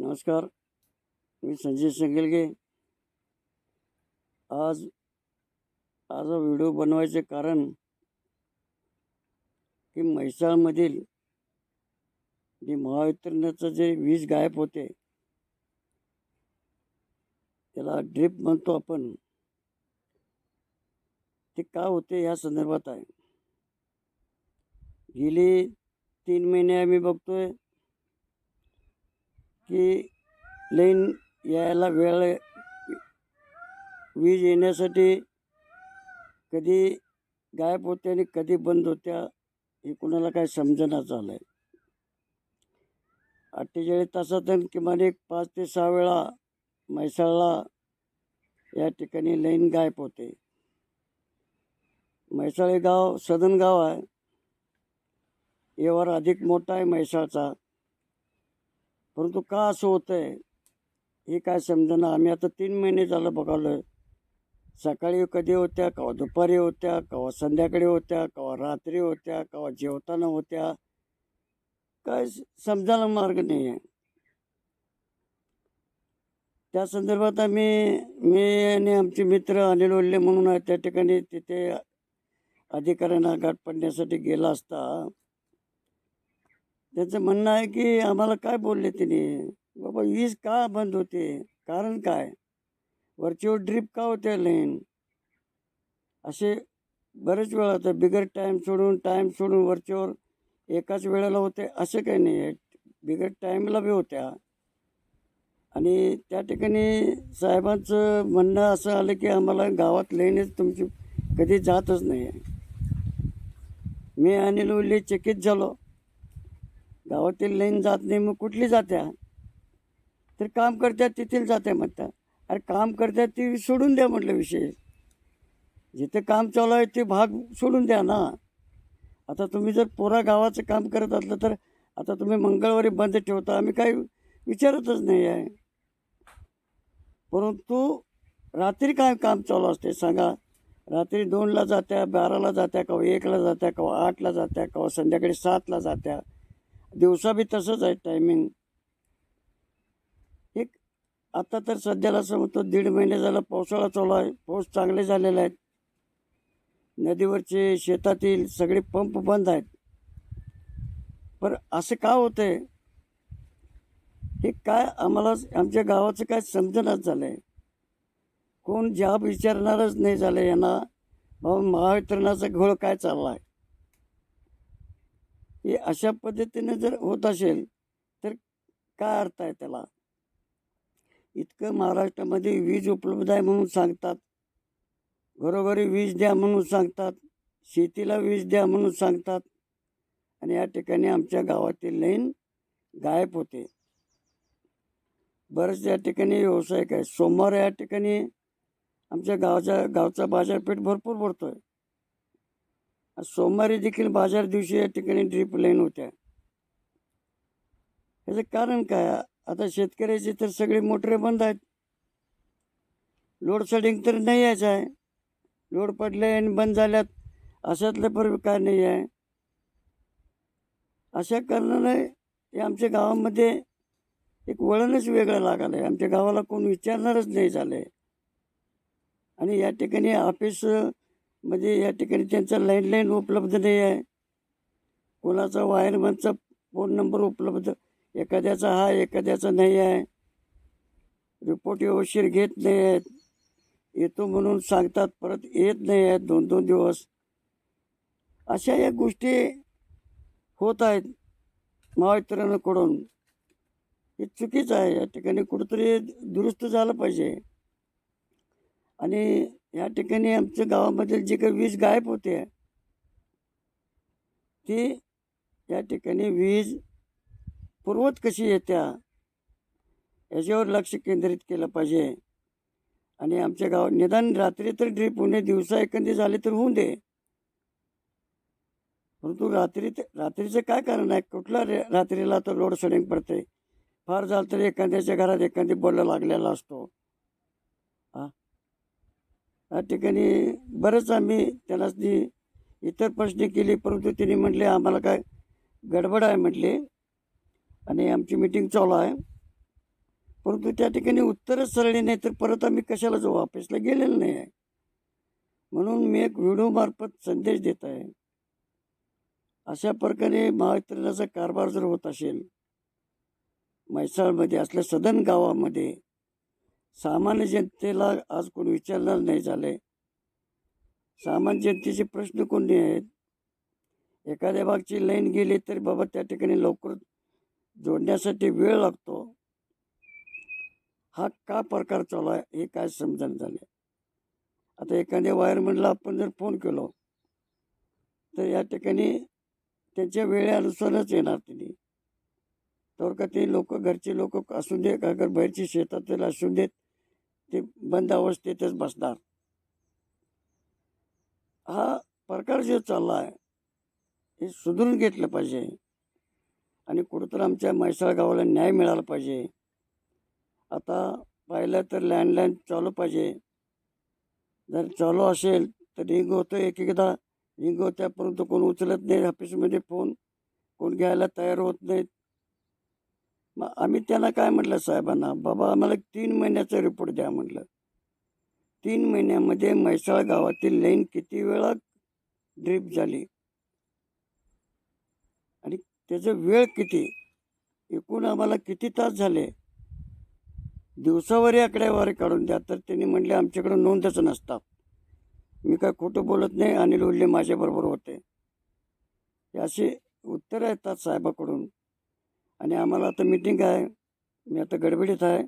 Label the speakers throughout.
Speaker 1: नमस्कार मी संजय संगेलगे. आज आज हा व्हिडिओ बनवायचे कारण की म्हैसाळमधील जे महावितरणाचं जे वीज गायब होते त्याला ड्रीप म्हणतो आपण. ते का होते या संदर्भात आहे. गेली तीन महिने आम्ही बघतोय की लाईन यायला वेळ वीज येण्यासाठी कधी गायब होते आणि कधी बंद होत्या हे कुणाला काय समजना झालं आहे अठ्ठेचाळीस तासातून किमान एक पाच ते सहा वेळा म्हैसाळला या ठिकाणी लाईन गायब होते. म्हैसाळ हे गाव सदन गाव आहे. यावर अधिक मोठा आहे म्हैसाळचा. परंतु का असं होतं आहे हे काय समजेना? आम्ही आता तीन महिने झालं बघावलं सकाळी कधी होत्या केव्हा दुपारी होत्या केव्हा संध्याकाळी होत्या केव्हा रात्री होत्या केव्हा जेवताना होत्या. काय समजायला मार्ग नाही आहे त्या संदर्भात आम्ही मी आणि आमचे मित्र अनिल ओल्ले म्हणून आहे त्या ठिकाणी तिथे अधिकाऱ्यांना गाठ पडण्यासाठी गेला असता. त्याचं म्हणणं आहे की आम्हाला काय बोलले तिने? बाबा वीज का बंद होते? कारण काय? वरचीवर ड्रीप का होते लाईन असे बरेच वेळा होतं. बिगर टाईम सोडून टाईम सोडून वरचीवर एकाच वेळेला होते असे काही नाही. आहे बिगर टाईमला बी होत्या. आणि त्या ठिकाणी साहेबांचं म्हणणं असं आलं की आम्हाला गावात लाईनच तुमची कधी जातच नाही आहे मी अनिल उल्ले चकित झालो. गावातील लाईन जात नाही मग कुठली जात्या? तर काम करत्या तिथील जाते म्हणतात अरे काम करत्या ती सोडून द्या म्हटलं विषय. जिथे काम चालू आहे ते भाग सोडून द्या ना. आता तुम्ही जर पुरा गावाचं काम करत असलं तर आता तुम्ही मंगळवारी बंद ठेवता आम्ही काही विचारतच नाही आहे. परंतु रात्री काय काम चालू असते सांगा? रात्री दोनला जात्या बाराला जात्या केव्हा एकला जात्या केव्हा आठला जात्या केव्हा संध्याकाळी सातला जात्या. दिवसा बी तसंच आहे टायमिंग एक आता तर सध्याला असं म्हणतो दीड महिने झाला पावसाळा चालू आहे पाऊस चांगले झालेले आहेत. नदीवरचे शेतातील सगळे पंप बंद आहेत. पण असं का होतंय? हे काय आम्हाला आमच्या गावाचं काय समजणच झालं आहे कोण जॉब विचारणारच नाही झालं यांना. बाबा महावितरणाचा घोळ काय चालला आहे हे अशा पद्धतीने जर होत असेल तर काय अर्थ आहे त्याला? इतकं महाराष्ट्रामध्ये वीज उपलब्ध आहे म्हणून सांगतात. घरोघरी वीज द्या म्हणून सांगतात. शेतीला वीज द्या म्हणून सांगतात. आणि या ठिकाणी आमच्या गावातील लाईन गायब होते. बरेच या ठिकाणी व्यावसायिक आहे सोमवार या ठिकाणी आमच्या गावाच्या गावचा बाजारपेठ भरपूर भरतो आहे सोमवारी देखील बाजार दिवशी या ठिकाणी ड्रीप लाईन होत्या. याचं कारण काय? आता शेतकऱ्याचे तर सगळे मोटरे बंद आहेत. लोड शेडिंग तर नाही यायचं आहे. लोड पडले आणि बंद झाल्यात. अशातलं पर काय नाही आहे. अशा कारणाने हे आमच्या गावामध्ये एक वळणच वेगळं लागलं आहे. आमच्या गावाला कोण विचारणारच नाही झालं आहे आणि या ठिकाणी ऑफिस म्हणजे या ठिकाणी त्यांचा लँडलाईन उपलब्ध नाही आहे. कोणाचा वायरमनचा फोन नंबर उपलब्ध एखाद्याचा हा एखाद्याचा नाही आहे. रिपोर्ट व्यवस्थित घेत नाही आहेत. येतो म्हणून सांगतात परत येत नाही आहेत दोन दोन दिवस. अशा या गोष्टी होत आहेत महावितरणाकडून. हे चुकीचं आहे. या ठिकाणी कुठंतरी दुरुस्त झालं पाहिजे. आणि या ठिकाणी आमच्या गावामध्ये जे काही वीज गायब होते ती या ठिकाणी वीज पुरवत कशी येत्या याच्यावर लक्ष केंद्रित केलं पाहिजे. आणि आमच्या गावात निदान रात्री तर ड्रीप होणे दिवसा एखादी झाले तर होऊन दे. परंतु रात्री रात्रीचं काय कारण आहे? कुठला रे रात्रीला तर लोड शेडिंग पडते? फार झालं तर एखाद्याच्या घरात एखादी बोलला लागलेला असतो. हां? या ठिकाणी बरंच आम्ही त्याला इतर प्रश्न केली परंतु तिने म्हटले आम्हाला काय गडबड आहे म्हटले. आणि आमची मिटिंग चालू आहे. परंतु त्या ठिकाणी उत्तरच सरळी नाही तर परत आम्ही कशाला जाऊ? ऑफिसला गेलेलं नाही आहे. म्हणून मी एक व्हिडिओमार्फत संदेश देत आहे. अशा प्रकारे महावितरणाचा कारभार जर होत असेल म्हैसाळमध्ये असल्या सदन गावामध्ये सामान्य जनतेला आज कोण विचारणार नाही झाले सामान्य जनतेचे प्रश्न कोणी आहेत? एखाद्या भागची लाईन गेली तर बाबा त्या ठिकाणी लवकर जोडण्यासाठी वेळ लागतो. हा का प्रकार चालू आहे हे काय समजण झाले आता एखाद्या वायरमॅनला आपण जर फोन केलो तर या ठिकाणी त्यांच्या वेळेनुसारच येणार त्यांनी तर का ते लोक घरचे लोक असू दे का घर बाहेरची शेतातील असू देत ते बंद अवस्थेतच बसणार. हा प्रकार जो चालला आहे हे सुधरून घेतलं पाहिजे. आणि कुठंतर आमच्या म्हैसाळ गावाला न्याय मिळाला पाहिजे. आता पाहिलं तर लँडलाईन चालू पाहिजे. जर चालू असेल तर रिंग होतं एक एकदा रिंग होत्यापर्यंत कोण उचलत नाही ऑफिसमध्ये फोन. कोण घ्यायला तयार होत नाहीत. मग आम्ही त्यांना काय म्हटलं साहेबांना बाबा आम्हाला तीन महिन्याचा रिपोर्ट द्या म्हटलं. तीन महिन्यामध्ये म्हैसाळ गावातील लाईन किती वेळा ड्रीप झाली? आणि त्याचं वेळ किती? एकूण आम्हाला किती तास झाले? दिवसावरही आकडेवारी काढून द्या. तर त्यांनी म्हणले आमच्याकडे नोंदच नसतात मी काय खोटं बोलत नाही अनिल उल्ले माझ्याबरोबर होते. हे असे उत्तरं येतात साहेबाकडून. आणि आम्हाला आता मिटिंग आहे. मी आता गडबडीत आहे.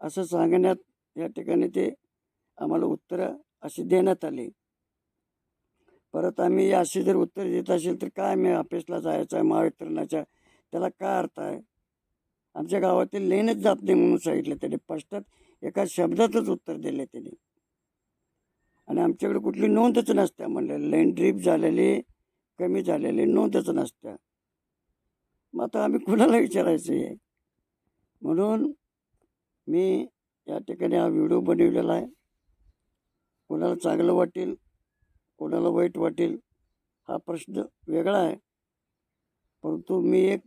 Speaker 1: असं सांगण्यात या ठिकाणी ते आम्हाला उत्तरं अशी देण्यात आली. परत आम्ही अशी जर उत्तर देत असेल तर काय मी ऑफिसला जायचं आहे महावितरणाच्या? त्याला काय अर्थ आहे? आमच्या गावातील लेनच जात नाही म्हणून सांगितलं त्याने. स्पष्टात एका शब्दातच उत्तर दिले त्याने. आणि आमच्याकडे कुठली नोंदच नसत्या म्हणले. लेन ड्रीप झालेली कमी झालेली नोंदच नसत्या. मग आता आम्ही कुणाला विचारायचं आहे म्हणून मी या ठिकाणी हा व्हिडिओ बनवलेला आहे. कोणाला चांगलं वाटेल कोणाला वाईट वाटेल हा प्रश्न वेगळा आहे. परंतु मी एक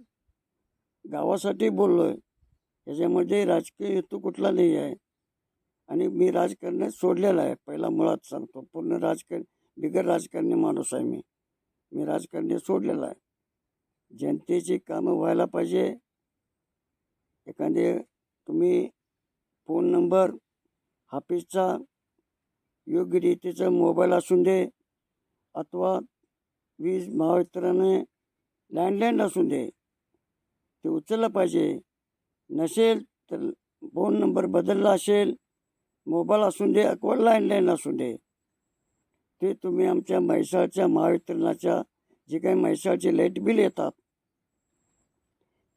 Speaker 1: गावासाठी बोललो आहे याच्यामध्ये राजकीय हेतू कुठला नाही आहे. आणि मी राजकारण सोडलेलं आहे. पहिला मुळात सांगतो. पूर्ण राजकारण बिगर राजकारणी माणूस आहे मी. मी राजकारणी सोडलेला आहे. जनतेची कामं व्हायला पाहिजे. एखादे तुम्ही फोन नंबर हाफिजचा योग्य रीतीचा मोबाईल असून दे अथवा वीज महावितरणाने लँडलाईन असून दे ते उचललं पाहिजे. नसेल तर फोन नंबर बदलला असेल मोबाईल असून दे अथवा लँडलाईन असून दे. ते तुम्ही आमच्या म्हैसाळच्या महावितरणाच्या जे काही म्हैसाळचे लाइट बिल येतात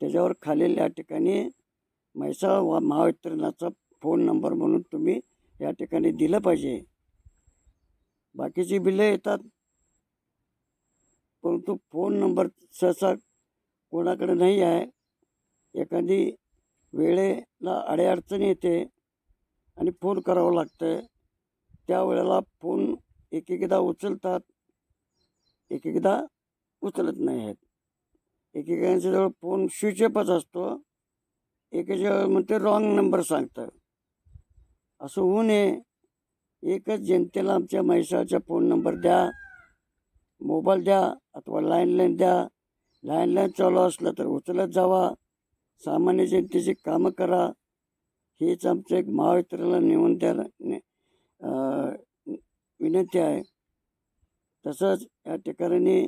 Speaker 1: त्याच्यावर खालील या ठिकाणी म्हैसाळ वा महावितरणाचा फोन नंबर म्हणून तुम्ही या ठिकाणी दिलं पाहिजे. बाकीची बिलं येतात. परंतु फोन नंबर सहसा कोणाकडे नाही आहे. एखादी वेळेला अडेअडचण येते आणि फोन करावं लागतं त्यावेळेला फोन एक एकदा उचलतात एक एकदा उचलत नाही आहेत. एकेकांच्या जवळ फोन स्विच असतो. एकेच्या म्हणते रॉंग नंबर सांगतं. असं होऊ नये. एकच जनतेला आमच्या म्हैसाळचा फोन नंबर द्या. मोबाईल द्या अथवा लँडलाईन द्या. लँडलाईन चालू असलं तर उचलत जावा. सामान्य जनतेची कामं करा. हेच आमचं एक महावितरणला नेऊन द्या विनंती आहे. तसंच या ठिकाणी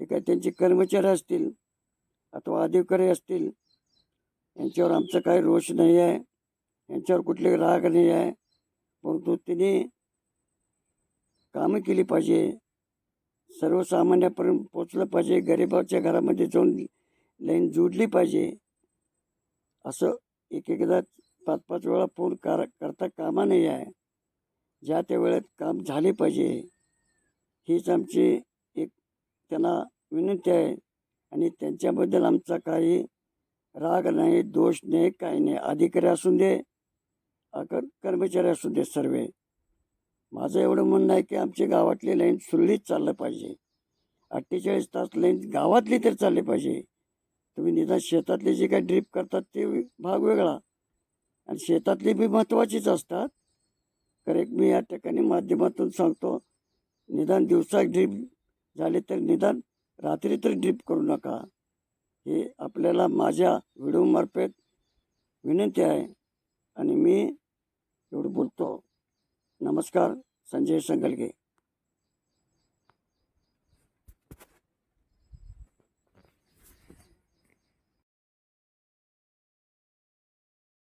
Speaker 1: जे काही त्यांचे कर्मचारी असतील अथवा अधिकारी असतील यांच्यावर आमचा काही रोष नाही आहे यांच्यावर कुठले राग नाही आहे. परंतु त्यांनी कामं केली पाहिजे. सर्वसामान्यापर्यंत पोचलं पाहिजे. गरिबाच्या घरामध्ये जाऊन लाईन जोडली पाहिजे. असं एक एकदा पाच पाच वेळा फोन कर करता कामा नाही आहे. ज्या त्या वेळेत काम झाले पाहिजे. हीच आमची त्यांना विनंती आहे. आणि त्यांच्याबद्दल आमचा काही राग नाही दोष नाही काही नाही. अधिकारी असून दे अकर कर्मचारी असू दे सर्व. माझं एवढं म्हणणं आहे की आमची गावातली लाईन सुरळीत चाललं पाहिजे. अठ्ठेचाळीस तास लाईन गावातली तर चालली पाहिजे. तुम्ही निदान शेतातले जे काही ड्रीप करतात ते भाग वेगळा. आणि शेतातली बी महत्त्वाचीच असतात. करेक्ट मी या ठिकाणी माध्यमातून सांगतो निदान दिवसा ड्रीप झाले तर निदान रात्री तर ड्रीप करू नका. हे आपल्याला माझ्या व्हिडिओमार्फत विनंती आहे आणि मी एवढं बोलतो. नमस्कार संजय संगलगे.